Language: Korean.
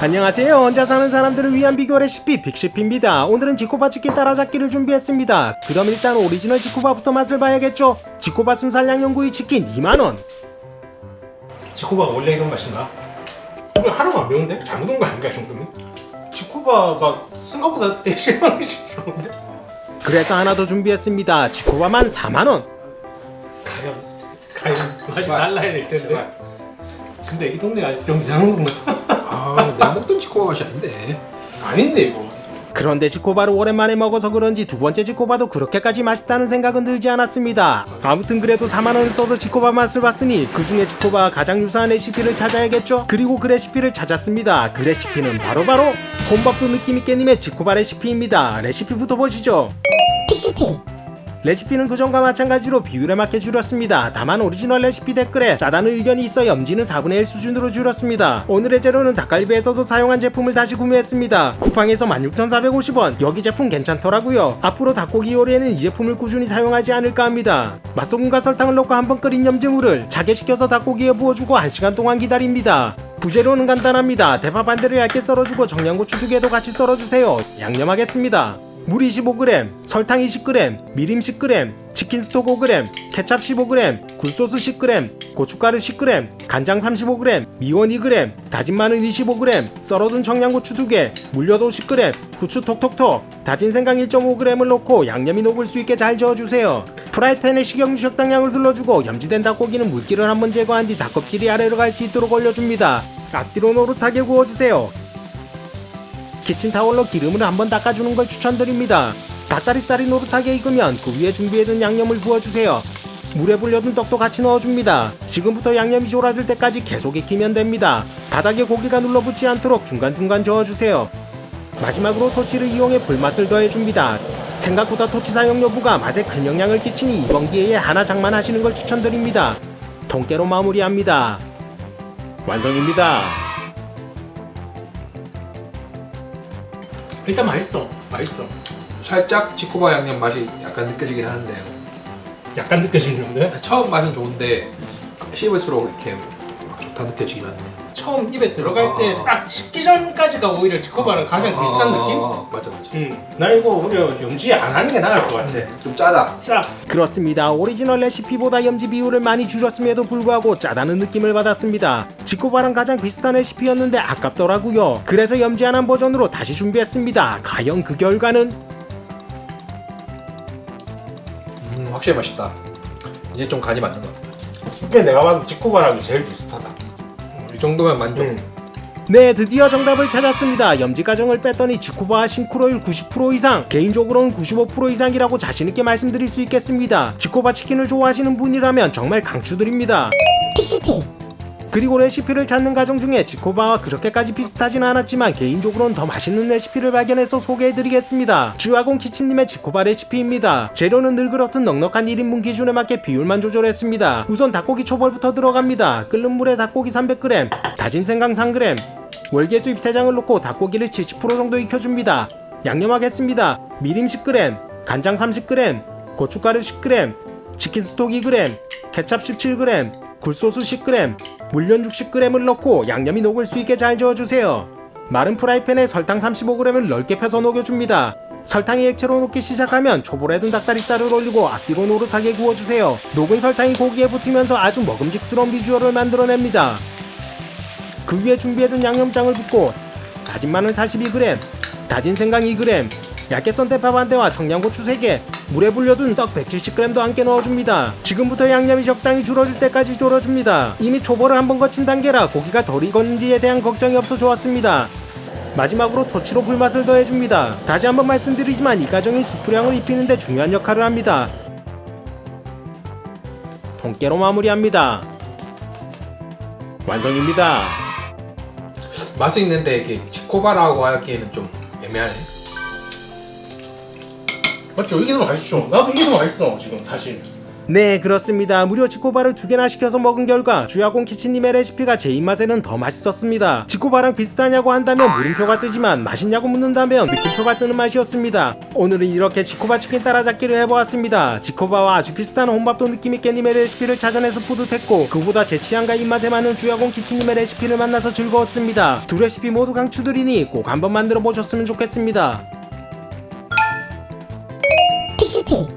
안녕하세요. 혼자 사는 사람들을 위한 비교 레시피 빅시피입니다. 오늘은 지코바 치킨 따라잡기를 준비했습니다. 그럼 일단 오리지널 지코바부터 맛을 봐야겠죠. 지코바 순살 양념구이 치킨 2만원. 지코바가 원래 이런 맛인가? 이거 하나도 안 매운데? 잘못 온 거 아닌가 이 정도면? 지코바가 생각보다 되게 실망스러운데? 그래서 하나 더 준비했습니다. 지코바만 4만원. 과연 과연 맛이. 달라야 될 텐데 제발. 근데 이 동네가 좀 이상한 건가? 아 내가 먹던 치코바 맛이 아닌데 아닌데 이거 그런데 지코바를 오랜만에 먹어서 그런지 두 번째 지코바도 그렇게까지 맛있다는 생각은 들지 않았습니다. 아무튼 그래도 4만원을 써서 지코바 맛을 봤으니 그 중에 지코바와 가장 유사한 레시피를 찾아야겠죠? 그리고 그 레시피를 찾았습니다. 그 레시피는 바로바로 혼밥도 느낌있게님의 지코바 레시피입니다. 레시피부터 보시죠. 픽시피 레시피는 그전과 마찬가지로 비율에 맞게 줄였습니다. 다만 오리지널 레시피 댓글에 짜다는 의견이 있어 염지는 4분의 1 수준으로 줄였습니다. 오늘의 재료는 닭갈비에서도 사용한 제품을 다시 구매했습니다. 쿠팡에서 16,450원. 여기 제품 괜찮더라고요. 앞으로 닭고기 요리에는 이 제품을 꾸준히 사용하지 않을까 합니다. 맛소금과 설탕을 넣고 한번 끓인 염증물을 차게 식혀서 닭고기에 부어주고 1시간 동안 기다립니다. 부재료는 간단합니다. 대파 반대를 얇게 썰어주고 청양고추 두 개도 같이 썰어주세요. 양념하겠습니다. 물 25g, 설탕 20g, 미림 10g, 치킨 스톡 5g, 케찹 15g, 굴소스 10g, 고춧가루 10g, 간장 35g, 미원 2g, 다진 마늘 25g, 썰어둔 청양고추 2개, 물엿 50g, 후추 톡톡톡, 다진 생강 1.5g을 넣고 양념이 녹을 수 있게 잘 저어주세요. 프라이팬에 식용유 적당량을 둘러주고 염지된 닭고기는 물기를 한번 제거한 뒤 닭껍질이 아래로 갈 수 있도록 올려줍니다. 앞뒤로 노릇하게 구워주세요. 키친타월로 기름을 한번 닦아주는 걸 추천드립니다. 닭다리살이 노릇하게 익으면 그 위에 준비해둔 양념을 부어주세요. 물에 불려둔 떡도 같이 넣어줍니다. 지금부터 양념이 졸아들 때까지 계속 익히면 됩니다. 바닥에 고기가 눌러붙지 않도록 중간중간 저어주세요. 마지막으로 토치를 이용해 불맛을 더해줍니다. 생각보다 토치 사용 여부가 맛에 큰 영향을 끼치니 이번 기회에 하나 장만하시는 걸 추천드립니다. 통깨로 마무리합니다. 완성입니다. 일단 맛있어 맛있어. 살짝 치코바 양념 맛이 약간 느껴지긴 하는데 약간 느껴지는데? 처음 맛은 좋은데 씹을수록 이렇게 막 좋다 느껴지긴 하네 처음 입에 들어갈 아. 때딱 식기 전까지가 오히려 지코바랑 가장 비슷한 아, 느낌? 아, 아, 맞아 맞아 응. 나 이거 오히려 염지 안 하는 게 나을 것 같아 좀 짜다 자 그렇습니다. 오리지널 레시피보다 염지 비율을 많이 줄였음에도 불구하고 짜다는 느낌을 받았습니다. 지코바랑 가장 비슷한 레시피였는데 아깝더라고요. 그래서 염지 안 한 버전으로 다시 준비했습니다. 과연 그 결과는? 음 확실히 맛있다 이제 좀 간이 맞는 것 같아 이게 내가 봐도 지코바랑 제일 비슷하다 어, 이 정도면 만족 응. 네, 드디어 정답을 찾았습니다. 염지 가정을 뺐더니 지코바와 싱크로율 90% 이상, 개인적으로는 95% 이상이라고 자신있게 말씀드릴 수 있겠습니다. 지코바 치킨을 좋아하시는 분이라면 정말 강추드립니다. 픽시피 그리고 레시피를 찾는 과정 중에 지코바와 그렇게까지 비슷하진 않았지만 개인적으로는 더 맛있는 레시피를 발견해서 소개해드리겠습니다. 주아공 키친님의 지코바 레시피입니다. 재료는 늘 그렇듯 넉넉한 1인분 기준에 맞게 비율만 조절했습니다. 우선 닭고기 초벌부터 들어갑니다. 끓는 물에 닭고기 300g, 다진 생강 3g, 월계 수 잎 3장을 넣고 닭고기를 70% 정도 익혀줍니다. 양념하겠습니다. 미림 10g, 간장 30g, 고춧가루 10g, 치킨 스톡 2g, 케찹 17g, 굴소스 10g, 물엿 60g을 넣고 양념이 녹을 수 있게 잘 저어주세요. 마른 프라이팬에 설탕 35g을 넓게 펴서 녹여줍니다. 설탕이 액체로 녹기 시작하면 초벌에 둔 닭다리살을 올리고 앞뒤로 노릇하게 구워주세요. 녹은 설탕이 고기에 붙으면서 아주 먹음직스러운 비주얼을 만들어냅니다. 그 위에 준비해둔 양념장을 붓고 다진 마늘 42g, 다진 생강 2g, 얇게 썬 대파 반대와 청양고추 3개, 물에 불려둔 떡 170g도 함께 넣어줍니다. 지금부터 양념이 적당히 줄어들 때까지 졸여줍니다. 이미 초벌을 한번 거친 단계라 고기가 덜 익었는지에 대한 걱정이 없어 좋았습니다. 마지막으로 토치로 불맛을 더해줍니다. 다시 한번 말씀드리지만 이 과정이 수프량을 입히는데 중요한 역할을 합니다. 통깨로 마무리합니다. 완성입니다. 맛은 있는데 이게 치코바라고 하기에는 좀 애매하네 맞죠? 이게 더 맛있죠? 나도 이게 더 맛있어 지금 사실. 네 그렇습니다. 무료 지코바를 두 개나 시켜서 먹은 결과 주야공 키친님의 레시피가 제 입맛에는 더 맛있었습니다. 지코바랑 비슷하냐고 한다면 물음표가 뜨지만 맛있냐고 묻는다면 느낌표가 뜨는 맛이었습니다. 오늘은 이렇게 지코바 치킨 따라잡기를 해보았습니다. 지코바와 아주 비슷한 혼밥도 느낌있게님의 레시피를 찾아내서 뿌듯했고 그보다 제 취향과 입맛에 맞는 주야공 키친님의 레시피를 만나서 즐거웠습니다. 두 레시피 모두 강추드리니 꼭 한번 만들어 보셨으면 좋겠습니다 픽치필